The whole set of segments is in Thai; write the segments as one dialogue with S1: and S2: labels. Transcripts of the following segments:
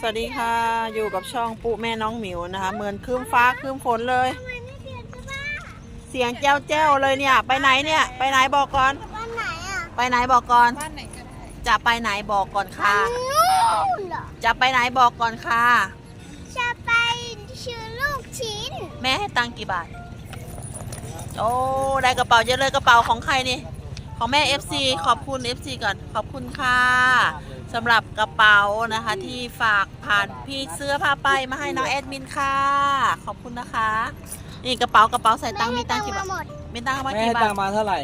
S1: สวัสดีค่ะ อยู่กับช่องปุ๊แม่น้องหมิวนะคะ เหมือนครึ้มฟ้าครึ้มฝนเลย
S2: ทำไมไม่เปลี่ยนเสื้อผ้า
S1: เสียงแจ้วแจ้วๆเลยเนี่ย ไปไหนเนี่ย ไปไหนบอกก่อน
S2: บ้านไหนอะ
S1: ไปไหนบอกก่อน
S3: บ้านไหนก็ได้
S1: จะไปไหนบอกก่อนค่ะ
S2: นู่นเหรอ
S1: จะไปไหนบอกก่อนค่ะ
S2: จะไปชื่อลูกชิ้น
S1: แม่ให้ตังค์กี่บาท โอ้ ได้กระเป๋าเยอะเลยกระเป๋าของใครนี่ ของแม่ FC ขอบคุณ FC ก่อน ขอบคุณค่ะ สำหรับกระเป๋านะคะที่ฝากผ่านพี่เสื้อผ้าไปมาให้น้องแอดมินค่ะ ขอบคุณนะคะ นี่กระเป๋ากระเป๋าใส่ตังค์มีตังค์กี่บาท
S2: หมด
S1: มีตังค์มา
S4: แม่
S1: กี่
S4: ให้
S1: บา
S4: ตั
S1: ท
S4: งค์มาเท่าไหร่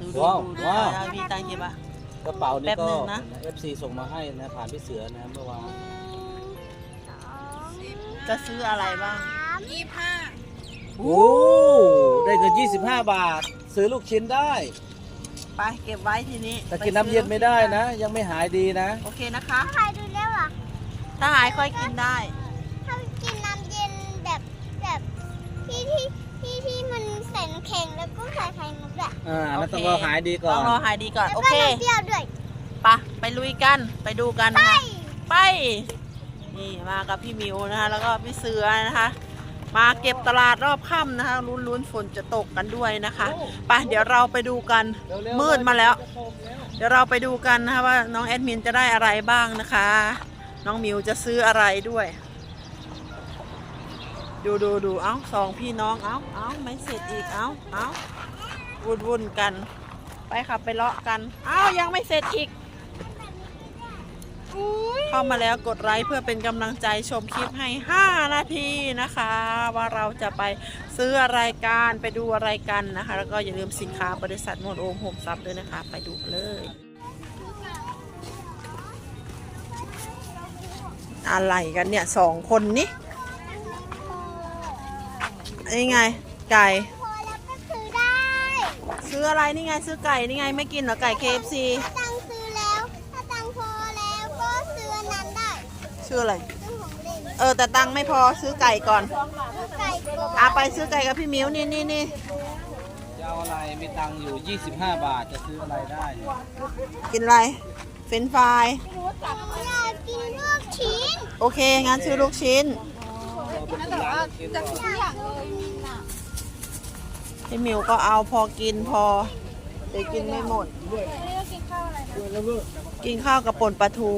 S1: ดูดู
S4: ว้าว
S1: ดู
S4: ว้าว
S1: มีตังค์กี่บาท
S4: กระเป๋านี่
S1: แป๊บ
S4: ก็
S1: หนึ่งนะ
S4: FC ส่งมาให้นะผ่านพี่เสือนะเมื่อวาน
S2: สอง
S1: จะซื้ออะไรบ้าง
S2: สาม
S3: ยี่ห้า
S4: โอ้ได้เงิน25 บาท ซื้อลูกชิ้นได้
S1: ไปเก็บไว้ทีนี้
S4: แต่กินน้ำเย็นไม่ได้นะ ยังไม่หายดีนะ
S1: โอเคนะคะ
S2: ใครดูแล้วอะ
S1: ถ้าหายค่อยกินได้
S2: ถ้ากินน้ำเย็นแบบแบบที่ที่ที่ที่มันใส่น้ำแข็งแล้วก็ใส่ไข่มุกด้วย
S4: อ่ามันต้อง
S1: โอเค
S4: รอหายดีก่อ
S1: ต้อนงรอหายดีก่อน
S2: แล้ว
S1: โอ
S2: ก็
S1: เค
S2: น้ำเปรี้ยวด้วย
S1: ไปะไปลุยกัน ไปดูกัน
S2: ไป
S1: นะคะ ไป นี่มากับพี่หมิวนะคะ แล้วก็พี่เสือนะคะ มาเก็บตลาดรอบค่ำนะคะลุ้นๆฝนจะตกกันด้วยนะคะไปเดี๋ยวเราไปดูกัน
S4: เร็วๆ
S1: มืดมาแล้ว
S4: จะตกแล้ว
S1: เดี๋ยวเราไปดูกันนะคะว่าน้องแอดมินจะได้อะไรบ้างนะคะ น้องหมิวจะซื้ออะไรด้วย ดูดูดูเอ้าสองพี่น้องเอ้าเอ้าไม่เสร็จอีกเอ้าเอ้าวุ่นวุ่นกัน ไปขับไปเลาะกันเอ้ายังไม่เสร็จอีก เข้ามาแล้วกดไลค์เพื่อเป็นกำลังใจชมคลิปให้ 5 นาทีนะคะ ว่าเราจะไปซื้ออะไรกันไปดูอะไรกันนะคะ แล้วก็อย่าลืมสินค้าบริษัทโมดโอมโฮมซับด้วยนะคะ ไปดูกันเลยอะไรกันเนี่ยสองคนนี้นี่ไง ไก่
S2: พอแล้วก็ซื้อได้
S1: ซื้ออะไรนี่ไงซื้อไก่นี่ไงไม่กินเหรอไก่ KFC
S2: ถ้าตังค์ซื้อแล้ว ถ้าตังค์พอแล้วก็ซื้ออันนั้นได้
S1: ชื่ออะไร
S2: ซื้อของเล่น
S1: เออแต่ตังค์ไม่พอซื้อไก่ก่อน
S2: ซื้อไก่โก
S1: อะไปซื้อไก่กับพี่มิ้วนี่นี่นี่
S4: จะเอาอะไรมีตังค์อยู่ 25 บาทจะซื้ออะไรได้
S1: กินอะไร เฟรนช์ฟราย
S2: อยากกินลูกชิ้น
S1: โอเค งั้นซื้อลูกชิ้น
S3: แต่ว่าจะทุกอย่างเลยมินอะ
S1: พี่มิวก็เอาพอกินพอเดี๋ยวกินไม่หมด
S3: ไม่ได้กินข้าวอะไรนะ
S1: กินข้าวกับป่นปลาทู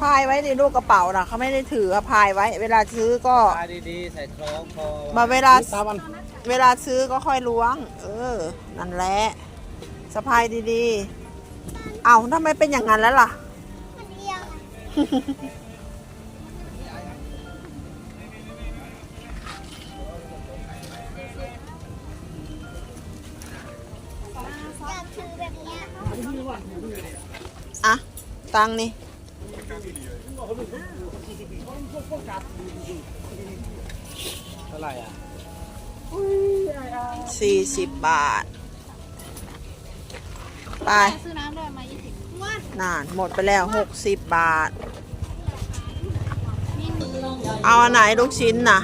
S1: พายไว้ในลูกกระเป๋านะเขาไม่ได้ถืออะพายไว้ เวลาซื้อก็
S4: ตายดีๆใส่คล้องคอ
S1: มาเวลา
S4: ตามัน
S1: เวลาซื้อก็ค่อยล้วง เออ นั่นแหละสะพายดีๆ เอาทำไมเป็นอย่างนั้นแล้วล่ะ
S2: มันเอียงอะอยากถือแบบเนี้ย
S1: อะตังค์นี่
S4: เท่าไหร่อะ
S1: สี่สิบบาท ไป
S3: ซื้อน้ำได้มายี่สิบว้านา
S1: นหมดไปแล้วหกสิบบาทเอาอันไหนลูกชิ้นน่ะ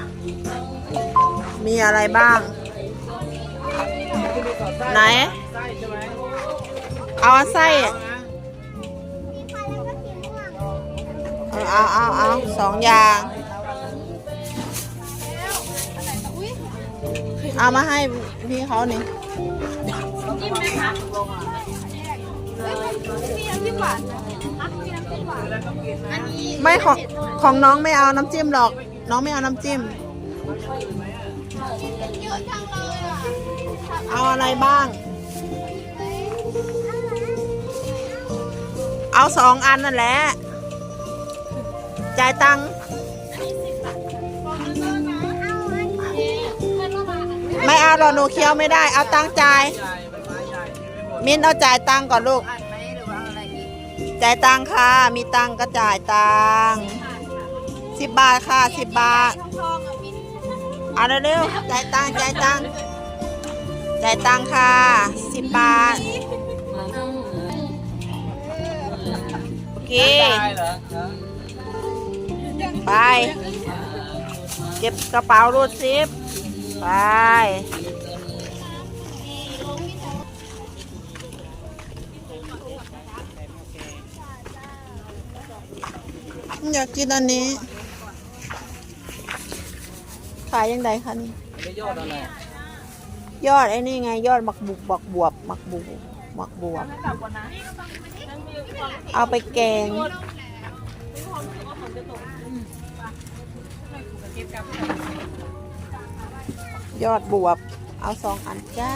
S1: มีอะไรบ้าง ไหน
S4: ไส้ใช่ไหม
S1: เอาไส้ เออเอาเอาเอาสองอย่าง
S3: อุ้ย
S1: เอามาให้พี่เขานี่
S3: จิ้มไหมคะเฮ้ยมีน้ำจิ้มหวานนะอะมีน้ำจิ้มหวานอันนี้
S1: ไม่ของของน้องไม่เอาน้ำจิ้มหรอก น้องไม่เอาน้ำจิ้ม
S3: เยอะจังเลยอะ
S1: เอาอะไรบ้าง เอาสองอันนั่นแหละ จ่ายตังค์ไม่เอาหรอกหนูเคี้ยวไม่ได้ เอาตังค์จ่าย
S4: ใหญ่เป็นไม้ใหญ่ไม่หมด
S1: มินเอาจ่ายตังค์ก่อนลูก จ่ายตังค์ค่ะ มีตังค์ก็จ่ายตังค์สิบบาทค่ะสิบบาท เอาเร็วๆจ่ายตังค์จ่ายตังค์จ่ายตังค์ค่ะสิบบาทโอเค
S4: ไป
S1: เก็บกระเป๋ารูดซิปไปไป อยากกินอันนี้ ขายยังไงคะนี่
S4: ไม่ยอดอะไร
S1: ยอดไอ้นี่ไง ยอดบักบุกบักบวบบักบุกบักบวบ เอาไปแกง ยอดบวบ เอาสองอันจ้า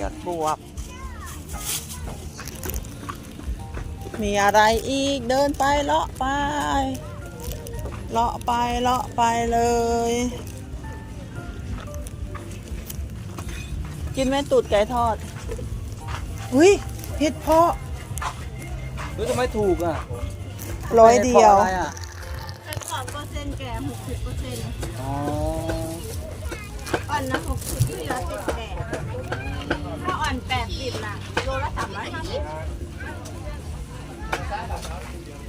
S1: ยอดบวบ มีอะไรอีกเดินไปเลาะไป เลาะไปเลาะไปเลย กินแม่ตูดไก่ทอดอุ้ยเห็ดเพาะ
S4: เฮ้ทำไมถูกอะ
S1: ร้อยเดียว
S4: อะไรอะ
S3: สองเปอร์เซ็นต์แก่หกสิบเปอร์เซ็นต์
S4: อ๋อ
S3: อ่อนนะหกสิบที่เหลือติดแก่ถ้าอ่อนแปดสิบน่ะโลละสามร้อยห้าสิบ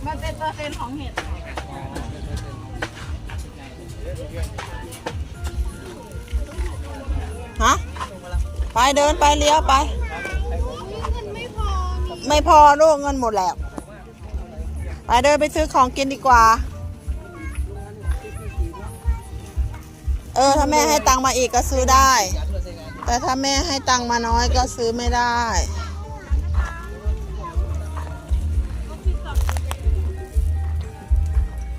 S3: มันเป็นเปอร์เซ็นต์ของเห็ด
S1: ฮะ ไปเดินไปเลี้ยวไป ไม่พอลูกเงินหมดแล้ว ไปเดินไปซื้อของกินดีกว่า เออ ถ้าแม่ให้ตังค์มาอีกก็ซื้อได้ แต่ถ้าแม่ให้ตังค์มาน้อยก็ซื้อไม่ได้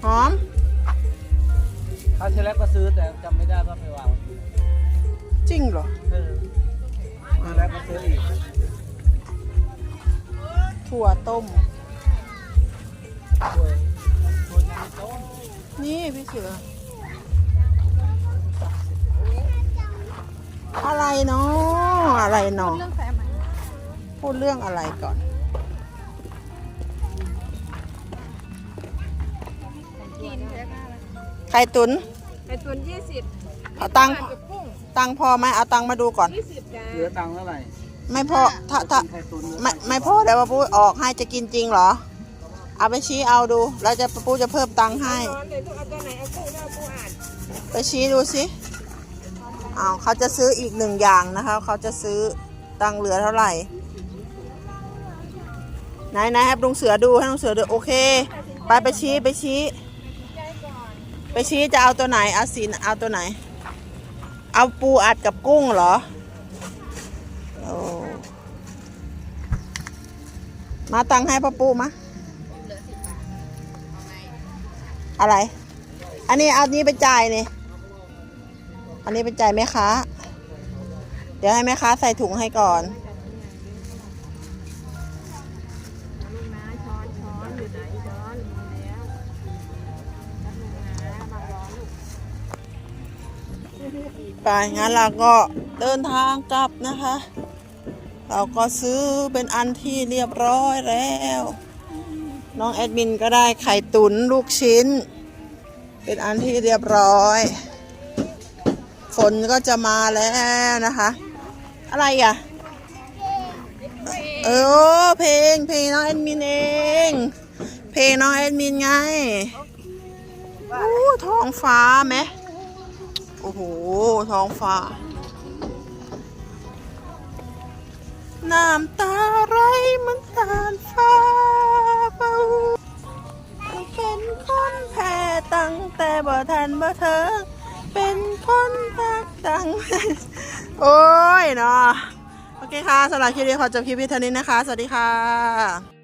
S1: หอม
S4: คราวที่แล้วก็ซื้อแต่จำไม่ได้ว่าไปวางไว้ที่ไหน
S1: จริงเหรอ
S4: เออคราวที่แล้วก็ซื้ออีก
S1: ถั่วต้ม
S4: ถ้วยถ้วย น้ำต้ม
S1: นี่พี่เสือ อะไรเนาะอะไรเนาะ
S3: เรื่องสายไหม
S1: พูดเรื่องอะไรก่อน
S3: กินเยอะมากเลย
S1: ไข่ตุน
S3: ไข่ตุนยี่สิบ
S1: เอาตังค์
S3: กับกุ้ง
S1: ตังค์พอไหมเอาตังค์มาดูก่อน
S3: ยี่สิบจ้า
S4: เหลือตังค์เท่าไหร่
S1: ไม่พอถ้าถ้า
S4: ไข่ตุ๋นเหลือ
S1: ไม่ไม่พอเดี๋ยวป้าปูออกให้จะกินจริงเหรอ เอาไปชี้เอาดูแล้วจะปูจะเพิ่มตังค์ให้
S3: ร้อนเลยลูกเอาตัวไหนเอากุ้งเอาปูอ่าน
S1: ไปชี้ดูสิอ้าวเขาจะซื้ออีกหนึ่งอย่างนะคะ เขาจะซื้อตังค์เหลือเท่าไหร่ ไหนไหนให้ลุงเสือดูให้ลุงเสือดูโอเค ไปไปชี้ไปชี้ไปชี้จะเอาตัวไหนเอาสีเอาตัวไหน เอาปูอัดกับกุ้งเหรอโอ้มาตังค์ให้พ่อปูมา อะไร อันนี้เอานี้ไปจ่ายนี่ อันนี้ไปจ่ายแม่ค้า เดี๋ยวให้แม่ค้าใส่ถุงให้ก่อน
S3: ไหนช้อนมีแล้วแล้วลูกนะมาร้อนลูก
S1: ไปงั้นเราก็เดินทางกลับนะคะ เราก็ซื้อเป็นอันที่เรียบร้อยแล้ว น้องแอดมินก็ได้ไข่ตุ๋นลูกชิ้น เป็นอันที่เรียบร้อย ฝนก็จะมาแล้วนะคะ อะไรอะ เออเพลงเพลงน้องแอดมินเอง เพลงน้องแอดมินไงอู้ท้องฟ้าไหมโอ้โห ท้องฟ้า น้ำตาไห ค่ะสำหรับคลิปนี้ขอจบคลิปเพียงเท่านี้นะคะ สวัสดีค่ะ